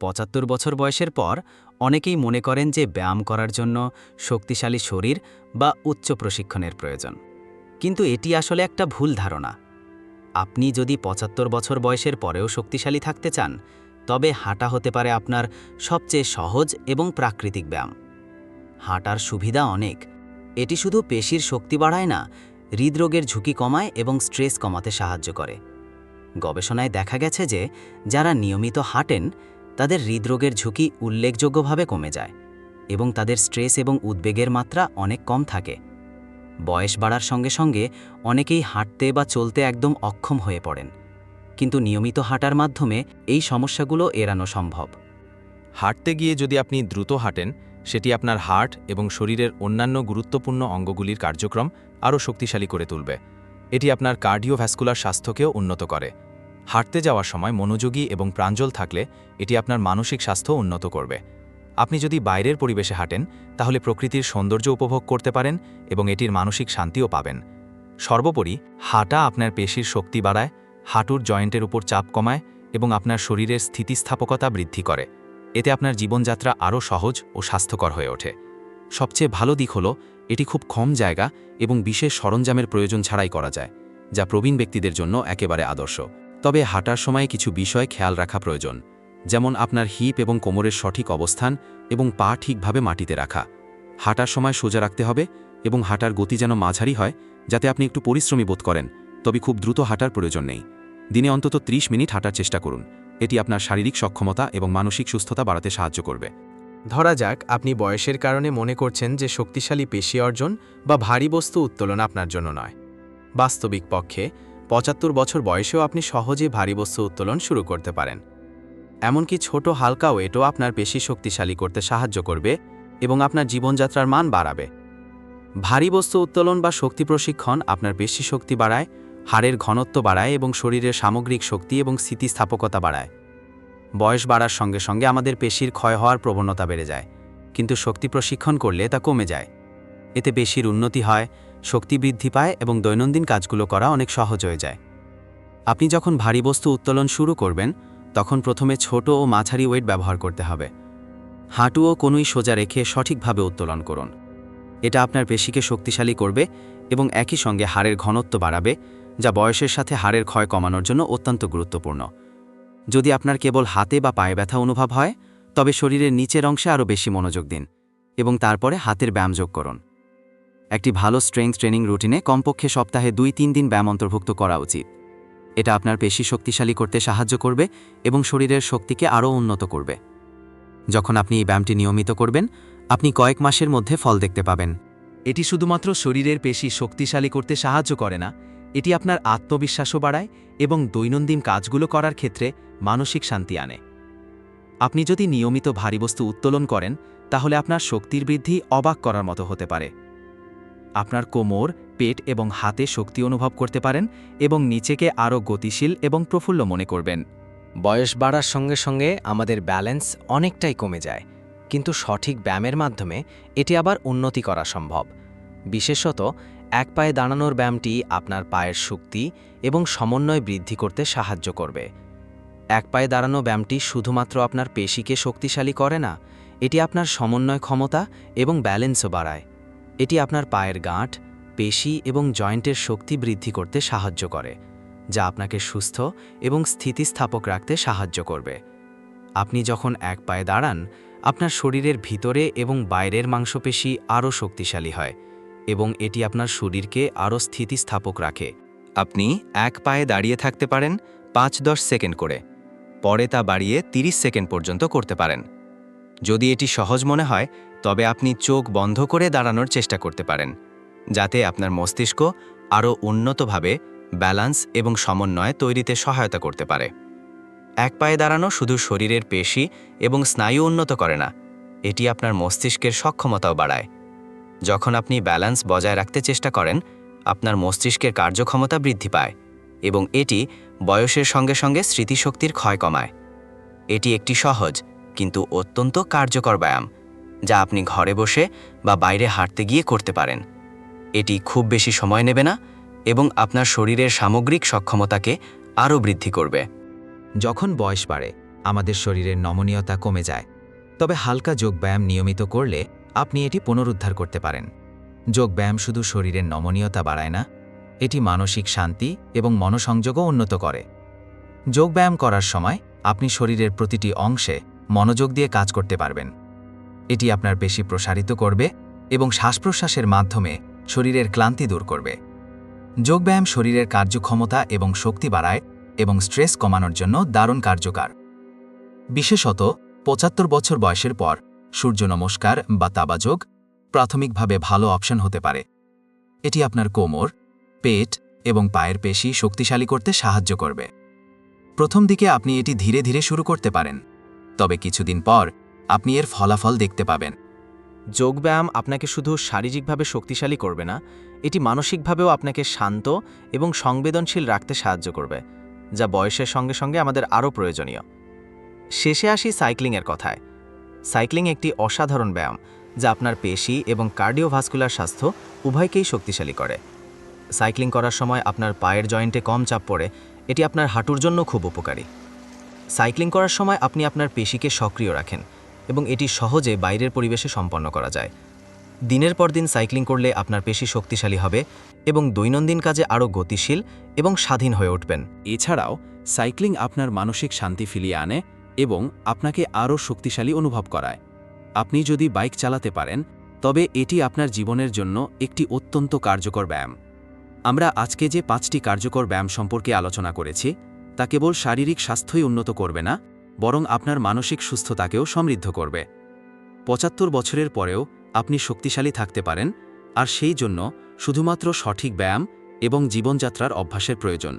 পঁচাত্তর বছর বয়সের পর অনেকেই মনে করেন যে ব্যায়াম করার জন্য শক্তিশালী শরীর বা উচ্চ প্রশিক্ষণের প্রয়োজন। কিন্তু এটি আসলে একটা ভুল ধারণা। আপনি যদি পঁচাত্তর বছর বয়সের পরেও শক্তিশালী থাকতে চান, তবে হাঁটা হতে পারে আপনার সবচেয়ে সহজ এবং প্রাকৃতিক ব্যায়াম। হাঁটার সুবিধা অনেক। এটি শুধু পেশির শক্তি বাড়ায় না, হৃদরোগের ঝুঁকি কমায় এবং স্ট্রেস কমাতে সাহায্য করে। গবেষণায় দেখা গেছে যে, যারা নিয়মিত হাঁটেন তাদের হৃদরোগের ঝুঁকি উল্লেখযোগ্যভাবে কমে যায় এবং তাদের স্ট্রেস এবং উদ্বেগের মাত্রা অনেক কম থাকে। বয়স বাড়ার সঙ্গে সঙ্গে অনেকেই হাঁটতে বা চলতে একদম অক্ষম হয়ে পড়েন, কিন্তু নিয়মিত হাঁটার মাধ্যমে এই সমস্যাগুলো এড়ানো সম্ভব। হাঁটতে গিয়ে যদি আপনি দ্রুত হাঁটেন, সেটি আপনার হার্ট এবং শরীরের অন্যান্য গুরুত্বপূর্ণ অঙ্গগুলির কার্যক্রম আরও শক্তিশালী করে তুলবে। এটি আপনার কার্ডিওভ্যাসকুলার স্বাস্থ্যকেও উন্নত করে। হাঁটতে যাওয়ার সময় মনোযোগী এবং প্রাঞ্জল থাকলে এটি আপনার মানসিক স্বাস্থ্য উন্নত করবে। আপনি যদি বাইরের পরিবেশে হাঁটেন, তাহলে প্রকৃতির সৌন্দর্য উপভোগ করতে পারেন এবং এটির মানসিক শান্তিও পাবেন। সর্বোপরি, হাঁটা আপনার পেশির শক্তি বাড়ায়, হাঁটুর জয়েন্টের উপর চাপ কমায় এবং আপনার শরীরের স্থিতিস্থাপকতা বৃদ্ধি করে। এতে আপনার জীবনযাত্রা আরও সহজ ও স্বাস্থ্যকর হয়ে ওঠে। সবচেয়ে ভালো দিক হল, এটি খুব কম জায়গা এবং বিশেষ সরঞ্জামের প্রয়োজন ছাড়াই করা যায়, যা প্রবীণ ব্যক্তিদের জন্য একেবারে আদর্শ। তবে হাঁটার সময় কিছু বিষয় খেয়াল রাখা প্রয়োজন, যেমন আপনার হিপ এবং কোমরের সঠিক অবস্থান এবং পা ঠিকভাবে মাটিতে রাখা। হাঁটার সময় সোজা রাখতে হবে এবং হাঁটার গতি যেন মাঝারি হয়, যাতে আপনি একটু পরিশ্রমী বোধ করেন, তবে খুব দ্রুত হাঁটার প্রয়োজন নেই। দিনে অন্তত ৩০ মিনিট হাঁটার চেষ্টা করুন, এটি আপনার শারীরিক সক্ষমতা এবং মানসিক সুস্থতা বাড়াতে সাহায্য করবে। ধরা যাক, আপনি বয়সের কারণে মনে করছেন যে শক্তিশালী পেশি অর্জন বা ভারী বস্তু উত্তোলন আপনার জন্য নয়। বাস্তবিক পক্ষে পঁচাত্তর বছর বয়সেও আপনি সহজে ভারী বস্তু উত্তোলন শুরু করতে পারেন। এমনকি ছোট হালকা ওয়েটও আপনার পেশি শক্তিশালী করতে সাহায্য করবে এবং আপনার জীবনযাত্রার মান বাড়াবে। ভারী বস্তু উত্তোলন বা শক্তি প্রশিক্ষণ আপনার পেশি শক্তি বাড়ায়, হাড়ের ঘনত্ব বাড়ায় এবং শরীরের সামগ্রিক শক্তি এবং স্থিতিস্থাপকতা বাড়ায়। বয়স বাড়ার সঙ্গে সঙ্গে আমাদের পেশির ক্ষয় হওয়ার প্রবণতা বেড়ে যায়, কিন্তু শক্তি প্রশিক্ষণ করলে তা কমে যায়। এতে পেশির উন্নতি হয় শক্তি বৃদ্ধি পায় এবং দৈনন্দিন কাজগুলো করা অনেক সহজ হয়ে যায়। আপনি যখন ভারী বস্তু উত্তোলন শুরু করবেন, তখন প্রথমে ছোট ও মাঝারি ওয়েট ব্যবহার করতে হবে। হাঁটু ও কোনুই সোজা রেখে সঠিকভাবে উত্তোলন করুন। এটা আপনার পেশিকে শক্তিশালী করবে এবং একই সঙ্গে হাড়ের ঘনত্ব বাড়াবে, যা বয়সের সাথে হাড়ের ক্ষয় কমানোর জন্য অত্যন্ত গুরুত্বপূর্ণ। যদি আপনার কেবল হাতে বা পায়ে ব্যথা অনুভব হয়, তবে শরীরের নিচের অংশে আরও বেশি মনোযোগ দিন এবং তারপরে হাতের ব্যায়াম যোগ করুন। একটি ভালো স্ট্রেংথ ট্রেনিং রুটিনে কমপক্ষে সপ্তাহে দুই তিন দিন ব্যায়াম অন্তর্ভুক্ত করা উচিত। এটা আপনার পেশি শক্তিশালী করতে সাহায্য করবে এবং শরীরের শক্তিকে আরও উন্নত করবে। যখন আপনি এই ব্যায়ামটি নিয়মিত করবেন, আপনি কয়েক মাসের মধ্যে ফল দেখতে পাবেন। এটি শুধুমাত্র শরীরের পেশি শক্তিশালী করতে সাহায্য করে না, এটি আপনার আত্মবিশ্বাসও বাড়ায় এবং দৈনন্দিন কাজগুলো করার ক্ষেত্রে মানসিক শান্তি আনে। আপনি যদি নিয়মিত ভারী বস্তু উত্তোলন করেন, তাহলে আপনার শক্তির বৃদ্ধি অবাক করার মতো হতে পারে। আপনার কোমর, পেট এবং হাতে শক্তি অনুভব করতে পারেন এবং নিচেকে আরও গতিশীল এবং প্রফুল্ল মনে করবেন। বয়স বাড়ার সঙ্গে সঙ্গে আমাদের ব্যালেন্স অনেকটাই কমে যায়, কিন্তু সঠিক ব্যায়ামের মাধ্যমে এটি আবার উন্নতি করা সম্ভব। বিশেষত, এক পায়ে দাঁড়ানোর ব্যায়ামটি আপনার পায়ের শক্তি এবং সমন্বয় বৃদ্ধি করতে সাহায্য করবে। এক পায়ে দাঁড়ানো ব্যায়ামটি শুধুমাত্র আপনার পেশিকে শক্তিশালী করে না, এটি আপনার সমন্বয় ক্ষমতা এবং ব্যালেন্সও বাড়ায়। এটি আপনার পায়ের গাঁট, পেশি এবং জয়েন্টের শক্তি বৃদ্ধি করতে সাহায্য করে, যা আপনাকে সুস্থ এবং স্থিতিস্থাপক রাখতে সাহায্য করবে। আপনি যখন এক পায়ে দাঁড়ান, আপনার শরীরের ভিতরে এবং বাইরের মাংসপেশি আরও শক্তিশালী হয় এবং এটি আপনার শরীরকে আরও স্থিতিস্থাপক রাখে। আপনি এক পায়ে দাঁড়িয়ে থাকতে পারেন পাঁচ দশ সেকেন্ড করে, পরে তা বাড়িয়ে 30 সেকেন্ড পর্যন্ত করতে পারেন। যদি এটি সহজ মনে হয়, তবে আপনি চোখ বন্ধ করে দাঁড়ানোর চেষ্টা করতে পারেন, যাতে আপনার মস্তিষ্ক আরও উন্নতভাবে ব্যালান্স এবং সমন্বয় তৈরিতে সহায়তা করতে পারে। এক পায়ে দাঁড়ানো শুধু শরীরের পেশি এবং স্নায়ু উন্নত করে না, এটি আপনার মস্তিষ্কের সক্ষমতাও বাড়ায়। যখন আপনি ব্যালান্স বজায় রাখতে চেষ্টা করেন, আপনার মস্তিষ্কের কার্যক্ষমতা বৃদ্ধি পায় এবং এটি বয়সের সঙ্গে সঙ্গে স্মৃতিশক্তির ক্ষয় কমায়। এটি একটি সহজ কিন্তু অত্যন্ত কার্যকর ব্যায়াম, যা আপনি ঘরে বসে বা বাইরে হাঁটতে গিয়ে করতে পারেন। এটি খুব বেশি সময় নেবে না এবং আপনার শরীরের সামগ্রিক সক্ষমতাকে আরও বৃদ্ধি করবে। যখন বয়স বাড়ে, আমাদের শরীরের নমনীয়তা কমে যায়, তবে হালকা যোগব্যায়াম নিয়মিত করলে আপনি এটি পুনরুদ্ধার করতে পারেন। যোগব্যায়াম শুধু শরীরের নমনীয়তা বাড়ায় না, এটি মানসিক শান্তি এবং মনসংযোগও উন্নত করে। যোগব্যায়াম করার সময় আপনি শরীরের প্রতিটি অংশে মনোযোগ দিয়ে কাজ করতে পারবেন। এটি আপনার পেশি প্রসারিত করবে এবং শ্বাস প্রশ্বাসের মাধ্যমে শরীরের ক্লান্তি দূর করবে। যোগব্যায়াম শরীরের কার্যক্ষমতা এবং শক্তি বাড়ায় এবং স্ট্রেস কমানোর জন্য দারুণ কার্যকর। বিশেষত, পঁচাত্তর বছর বয়সের পর সূর্য নমস্কার বা তাবাযোগ প্রাথমিকভাবে ভালো অপশন হতে পারে। এটি আপনার কোমর, পেট এবং পায়ের পেশি শক্তিশালী করতে সাহায্য করবে। প্রথম দিকে আপনি এটি ধীরে ধীরে শুরু করতে পারেন। তবে কিছুদিন পর আপনি এর ফলাফল দেখতে পাবেন। যোগব্যায়াম আপনাকে শুধু শারীরিকভাবে শক্তিশালী করবে না, এটি মানসিকভাবেও আপনাকে শান্ত এবং সংবেদনশীল রাখতে সাহায্য করবে, যা বয়সের সঙ্গে সঙ্গে আমাদের আরও প্রয়োজনীয়। শেষে আসি সাইক্লিংয়ের কথায়। সাইক্লিং একটি অসাধারণ ব্যায়াম, যা আপনার পেশি এবং কার্ডিওভাস্কুলার স্বাস্থ্য উভয়কেই শক্তিশালী করে। সাইক্লিং করার সময় আপনার পায়ের জয়েন্টে কম চাপ পড়ে, এটি আপনার হাঁটুর জন্য খুব উপকারী। সাইক্লিং করার সময় আপনি আপনার পেশিকে সক্রিয় রাখেন এবং এটি সহজে বাইরের পরিবেশে সম্পন্ন করা যায়। দিনের পর দিন সাইক্লিং করলে আপনার পেশি শক্তিশালী হবে এবং দৈনন্দিন কাজে আরও গতিশীল এবং স্বাধীন হয়ে উঠবেন। এছাড়াও, সাইক্লিং আপনার মানসিক শান্তি ফিরিয়ে আনে এবং আপনাকে আরও শক্তিশালী অনুভব করায়। আপনি যদি বাইক চালাতে পারেন, তবে এটি আপনার জীবনের জন্য একটি অত্যন্ত কার্যকর ব্যায়াম। আমরা আজকে যে পাঁচটি কার্যকর ব্যায়াম সম্পর্কে আলোচনা করেছি তা কেবল শারীরিক স্বাস্থ্যই উন্নত করবে না, বরং আপনার মানসিক সুস্থতাকেও সমৃদ্ধ করবে। পঁচাত্তর বছরের পরেও আপনি শক্তিশালী থাকতে পারেন, আর সেই জন্য শুধুমাত্র সঠিক ব্যায়াম এবং জীবনযাত্রার অভ্যাসের প্রয়োজন।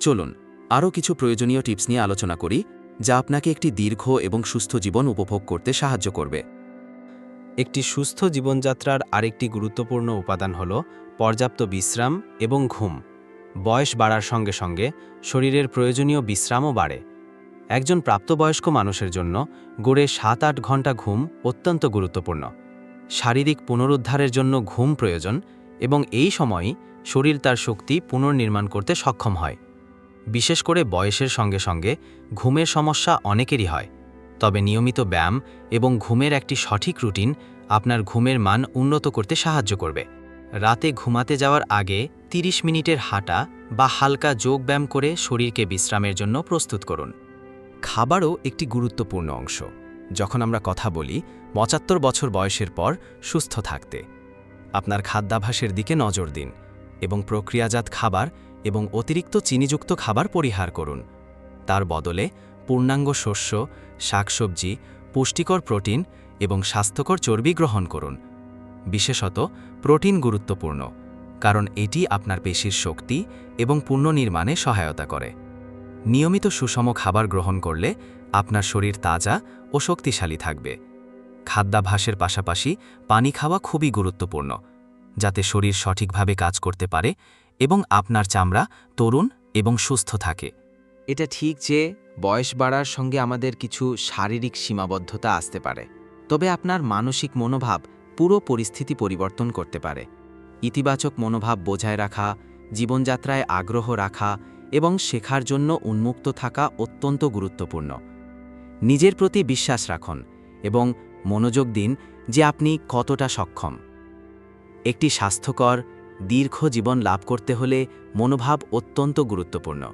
চলুন, আরও কিছু প্রয়োজনীয় টিপস নিয়ে আলোচনা করি, যা আপনাকে একটি দীর্ঘ এবং সুস্থ জীবন উপভোগ করতে সাহায্য করবে। একটি সুস্থ জীবনযাত্রার আরেকটি গুরুত্বপূর্ণ উপাদান হল পর্যাপ্ত বিশ্রাম এবং ঘুম। বয়স বাড়ার সঙ্গে সঙ্গে শরীরের প্রয়োজনীয় বিশ্রামও বাড়ে। একজন প্রাপ্তবয়স্ক মানুষের জন্য গড়ে সাত আট ঘণ্টা ঘুম অত্যন্ত গুরুত্বপূর্ণ। শারীরিক পুনরুদ্ধারের জন্য ঘুম প্রয়োজন এবং এই সময়ই শরীর তার শক্তি পুনর্নির্মাণ করতে সক্ষম হয়। বিশেষ করে বয়সের সঙ্গে সঙ্গে ঘুমের সমস্যা অনেকেরই হয়। তবে নিয়মিত ব্যায়াম এবং ঘুমের একটি সঠিক রুটিন আপনার ঘুমের মান উন্নত করতে সাহায্য করবে। রাতে ঘুমাতে যাওয়ার আগে ৩০ মিনিটের হাঁটা বা হালকা যোগ ব্যায়াম করে শরীরকে বিশ্রামের জন্য প্রস্তুত করুন। খাবারও একটি গুরুত্বপূর্ণ অংশ। যখন আমরা কথা বলি, পঁচাত্তর বছর বয়সের পর সুস্থ থাকতে। আপনার খাদ্যাভাসের দিকে নজর দিন এবং প্রক্রিয়াজাত খাবার এবং অতিরিক্ত চিনিযুক্ত খাবার পরিহার করুন। তার বদলে পূর্ণাঙ্গ শস্য, শাকসবজি, পুষ্টিকর প্রোটিন এবং স্বাস্থ্যকর চর্বি গ্রহণ করুন। বিশেষত প্রোটিন গুরুত্বপূর্ণ, কারণ এটি আপনার পেশির শক্তি এবং পুনর্নির্মাণে সহায়তা করে। নিয়মিত সুষম খাবার গ্রহণ করলে আপনার শরীর তাজা ও শক্তিশালী থাকবে। খাদ্যাভাসের পাশাপাশি পানি খাওয়া খুবই গুরুত্বপূর্ণ, যাতে শরীর সঠিকভাবে কাজ করতে পারে এবং আপনার চামড়া তরুণ এবং সুস্থ থাকে। এটা ঠিক যে বয়স বাড়ার সঙ্গে আমাদের কিছু শারীরিক সীমাবদ্ধতা আসতে পারে, তবে আপনার মানসিক মনোভাব পুরো পরিস্থিতি পরিবর্তন করতে পারে। ইতিবাচক মনোভাব বজায় রাখা, জীবনযাত্রায় আগ্রহ রাখা এবং শেখার জন্য উন্মুক্ত থাকা অত্যন্ত গুরুত্বপূর্ণ। নিজের প্রতি বিশ্বাস রাখুন এবং মনোযোগ দিন যে আপনি কতটা সক্ষম। একটি স্বাস্থ্যকর, দীর্ঘ জীবন লাভ করতে হলে মনোভাব অত্যন্ত গুরুত্বপূর্ণ।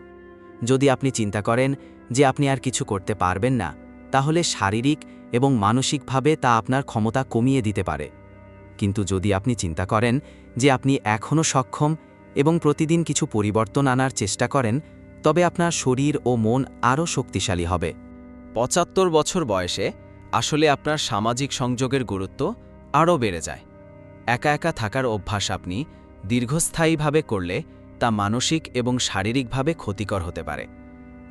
যদি আপনি চিন্তা করেন যে আপনি আর কিছু করতে পারবেন না তাহলে শারীরিক এবং মানসিকভাবে তা আপনার ক্ষমতা কমিয়ে দিতে পারে। কিন্তু যদি আপনি চিন্তা করেন যে আপনি এখনও সক্ষম এবং প্রতিদিন কিছু পরিবর্তন আনার চেষ্টা করেন, তবে আপনার শরীর ও মন আরও শক্তিশালী হবে। পঁচাত্তর বছর বয়সে আসলে আপনার সামাজিক সংযোগের গুরুত্ব আরও বেড়ে যায়। একা একা থাকার অভ্যাস আপনি দীর্ঘস্থায়ীভাবে করলে তা মানসিক এবং শারীরিকভাবে ক্ষতিকর হতে পারে।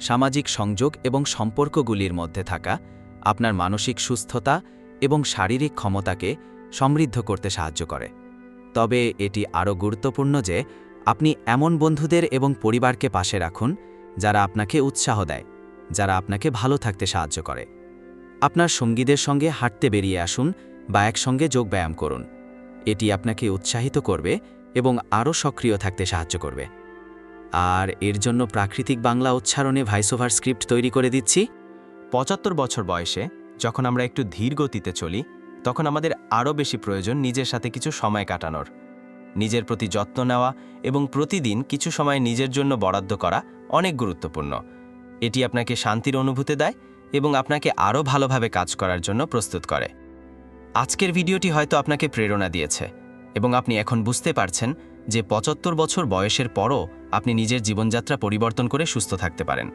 সামাজিক সংযোগ এবং সম্পর্কগুলির মধ্যে থাকা, আপনার মানসিক সুস্থতা এবং শারীরিক ক্ষমতাকে সমৃদ্ধ করতে সাহায্য করে। তবে এটি আরও গুরুত্বপূর্ণ যে, আপনি এমন বন্ধুদের এবং পরিবারকে পাশে রাখুন যারা আপনাকে উৎসাহ দেয়, যারা আপনাকে ভালো থাকতে সাহায্য করে। আপনার সঙ্গীদের সঙ্গে হাঁটতে বেরিয়ে আসুন বা একসঙ্গে যোগব্যায়াম করুন। এটি আপনাকে উৎসাহিত করবে এবং আরও সক্রিয় থাকতে সাহায্য করবে। আর এর জন্য প্রাকৃতিক বাংলা উচ্চারণে ভাইসোভার স্ক্রিপ্ট তৈরি করে দিচ্ছি। পঁচাত্তর বছর বয়সে যখন আমরা একটু ধীর গতিতে চলি, তখন আমাদের আরও বেশি প্রয়োজন নিজের সাথে কিছু সময় কাটানোর। নিজের প্রতি যত্ন নেওয়া এবং প্রতিদিন কিছু সময় নিজের জন্য বরাদ্দ করা অনেক গুরুত্বপূর্ণ। এটি আপনাকে শান্তির অনুভূতি দেয় এবং আপনাকে আরও ভালোভাবে কাজ করার জন্য প্রস্তুত করে। আজকের ভিডিওটি হয়তো আপনাকে প্রেরণা দিয়েছে এবং আপনি এখন বুঝতে পারছেন যে পঁচাত্তর বছর বয়সের পরও আপনি নিজের জীবনযাত্রা পরিবর্তন করে সুস্থ থাকতে পারেন।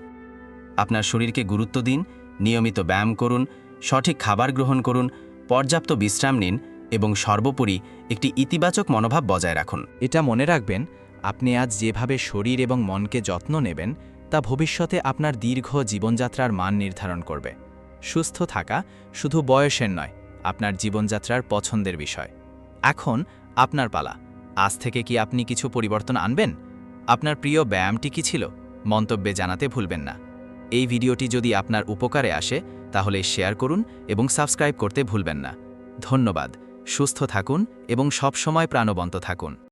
আপনার শরীরকে গুরুত্ব দিন, নিয়মিত ব্যায়াম করুন, সঠিক খাবার গ্রহণ করুন, পর্যাপ্ত বিশ্রাম নিন এবং সর্বোপরি একটি ইতিবাচক মনোভাব বজায় রাখুন। এটা মনে রাখবেন, আপনি আজ যেভাবে শরীর এবং মনকে যত্ন নেবেন, তা ভবিষ্যতে আপনার দীর্ঘ জীবনযাত্রার মান নির্ধারণ করবে। সুস্থ থাকা শুধু বয়সের নয়, আপনার জীবনযাত্রার পছন্দের বিষয়। এখন আপনার পালা। আজ থেকে কি আপনি কিছু পরিবর্তন আনবেন? আপনার প্রিয় ব্যায়ামটি কী ছিল, মন্তব্যে জানাতে ভুলবেন না। এই ভিডিওটি যদি আপনার উপকারে আসে, তাহলে শেয়ার করুন এবং সাবস্ক্রাইব করতে ভুলবেন না। ধন্যবাদ, সুস্থ থাকুন এবং সবসময় প্রাণবন্ত থাকুন।